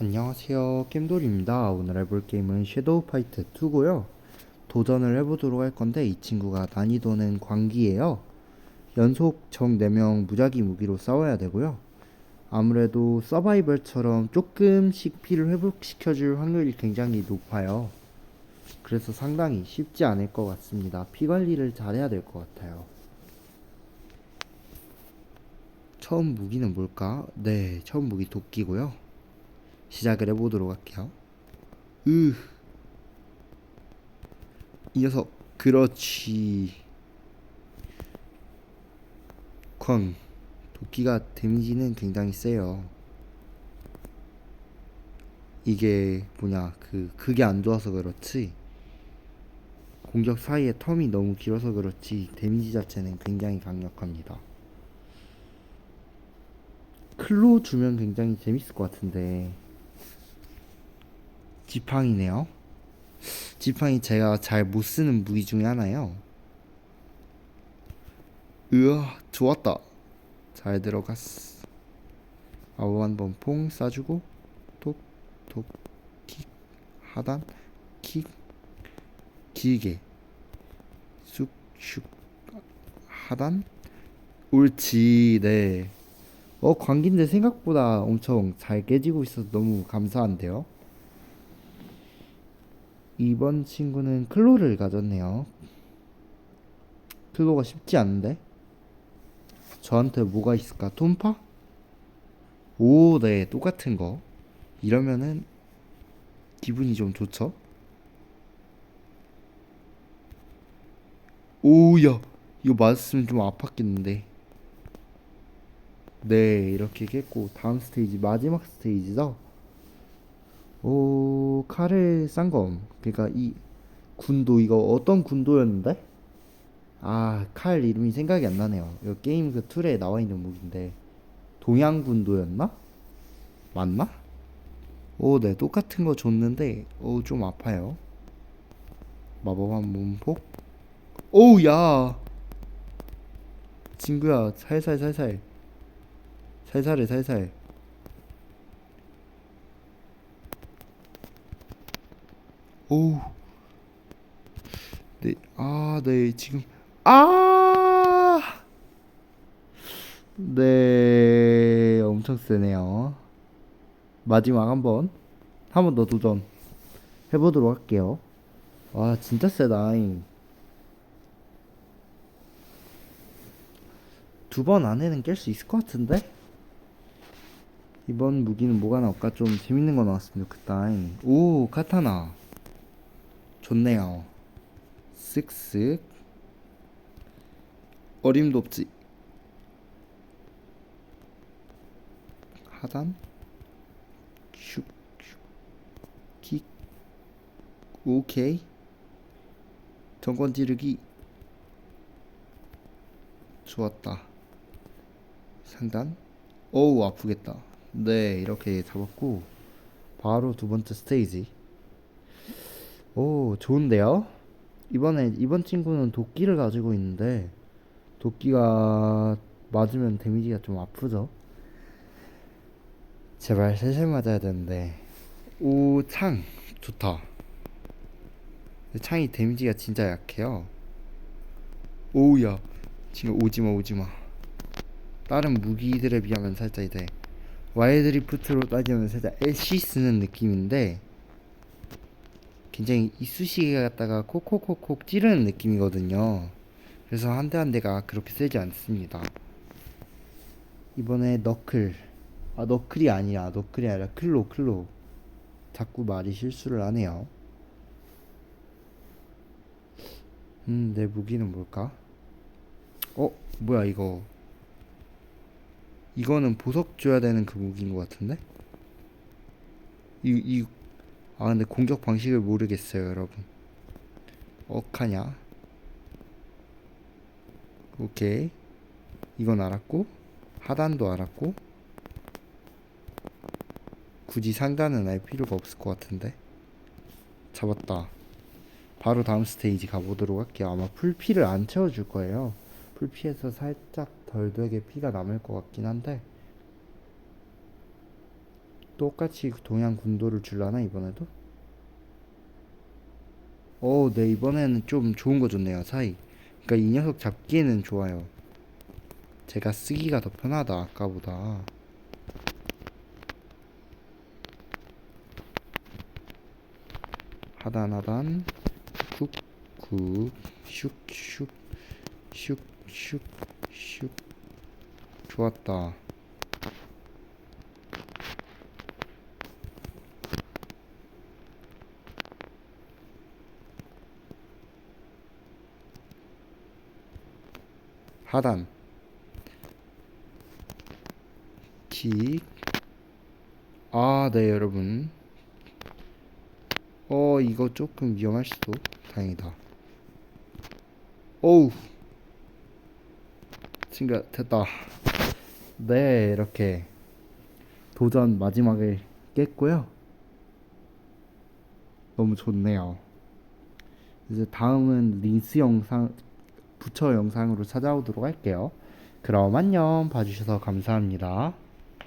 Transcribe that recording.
안녕하세요. 겜돌입니다. 오늘 해볼 게임은 섀도우 파이트 2고요. 도전을 해보도록 할 건데 이 친구가 난이도는 광기예요. 연속 적 4명 무작위 무기로 싸워야 되고요. 아무래도 서바이벌처럼 조금씩 피를 회복시켜줄 확률이 굉장히 높아요. 그래서 상당히 쉽지 않을 것 같습니다. 피 관리를 잘해야 될 것 같아요. 처음 무기는 뭘까? 네 처음 무기 도끼고요 시작을 해보도록 할게요. 으, 이 녀석, 그렇지. 쾅, 도끼가 데미지는 굉장히 세요. 이게 뭐냐, 그 그게 안 좋아서 그렇지. 공격 사이에 텀이 너무 길어서 그렇지 데미지 자체는 굉장히 강력합니다. 클로 주면 굉장히 재밌을 것 같은데 지팡이네요. 지팡이 제가 잘 못 쓰는 무기 중에 하나예요. 으아, 좋았다. 잘 들어갔어. 아우 한번 퐁 쏴주고 톡, 톡, 킥, 하단, 킥, 길게, 쑥, 슉, 하단, 옳지, 네. 어, 광기인데 생각보다 엄청 잘 깨지고 있어서 너무 감사한데요. 이번 친구는 클로를 가졌네요. 클로가 쉽지 않은데? 저한테 뭐가 있을까? 톰파? 오, 네, 똑같은 거. 이러면은 기분이 좀 좋죠? 오야, 이거 맞았으면 좀 아팠겠는데. 네, 이렇게 깼고 다음 스테이지 마지막 스테이지죠. 오, 칼을 싼 검. 그러니까 이 군도 이거 어떤 군도였는데? 아, 칼 이름이 생각이 안 나네요. 이거 게임 그 툴에 나와 있는 무기인데 동양 군도였나? 맞나? 오, 네, 똑같은 거 줬는데 오, 좀 아파요. 마법한 문폭. 오우, 야. 친구야, 살살 살살. 살살해, 살살. 오우. 네, 아, 네, 지금. 아! 네, 엄청 세네요. 마지막 한 번. 한 번 더 도전. 해보도록 할게요. 와, 진짜 세다잉. 두 번 안에는 깰 수 있을 것 같은데? 이번 무기는 뭐가 나올까? 좀 재밌는 거 나왔으면 좋겠다잉. 오, 카타나. 좋네요. 쓱쓱. 어림도 없지. 하단. 슉, 슉. 킥. 오케이. 정권 찌르기. 좋았다. 상단. 어우, 아프겠다. 네, 이렇게 잡았고. 바로 두 번째 스테이지. 오, 좋은데요? 이번에 이번 친구는 도끼를 가지고 있는데 도끼가 맞으면 데미지가 좀 아프죠? 제발 살살 맞아야 되는데. 오, 창 좋다. 창이 데미지가 진짜 약해요. 오우야, 지금 오지마 오지마. 다른 무기들에 비하면 살짝 이제 와일드리프트로 따지면 살짝 애쉬 쓰는 느낌인데 굉장히 이쑤시개 갖다가 콕콕콕콕 찌르는 느낌이거든요. 그래서 한 대 한 대가 그렇게 세지 않습니다. 이번에 너클. 아, 너클이 아니야. 너클이 아니라 클로, 클로. 자꾸 말이 실수를 하네요. 음, 내 무기는 뭘까? 어, 뭐야, 이거. 이거는 보석 줘야 되는 그 무기인 것 같은데? 이, 이, 아 근데 공격 방식을 모르겠어요 여러분. 억하냐? 오케이. 이건 알았고 하단도 알았고 굳이 상단은 알 필요가 없을 것 같은데. 잡았다. 바로 다음 스테이지 가보도록 할게요. 아마 풀피를 안 채워줄 거예요. 풀피에서 살짝 덜 되게 피가 남을 것 같긴 한데 똑같이 동양 군도를 줄라나 이번에도? 오, 네 이번에는 좀 좋은 거 줬네요 사이. 그러니까 이 녀석 잡기에는 좋아요. 제가 쓰기가 더 편하다 아까보다. 하단 하단 쿡쿡 슉슉 슉슉 슉 좋았다. 하단 킥. 아, 네, 여러분. 어, 이거 조금 위험할 수도. 다행이다. 오우. 친구야, 됐다. 네, 이렇게 도전 마지막을 깼고요. 너무 좋네요. 이제 다음은 링스 영상, 부처 영상으로 찾아오도록 할게요. 그럼 안녕. 봐주셔서 감사합니다.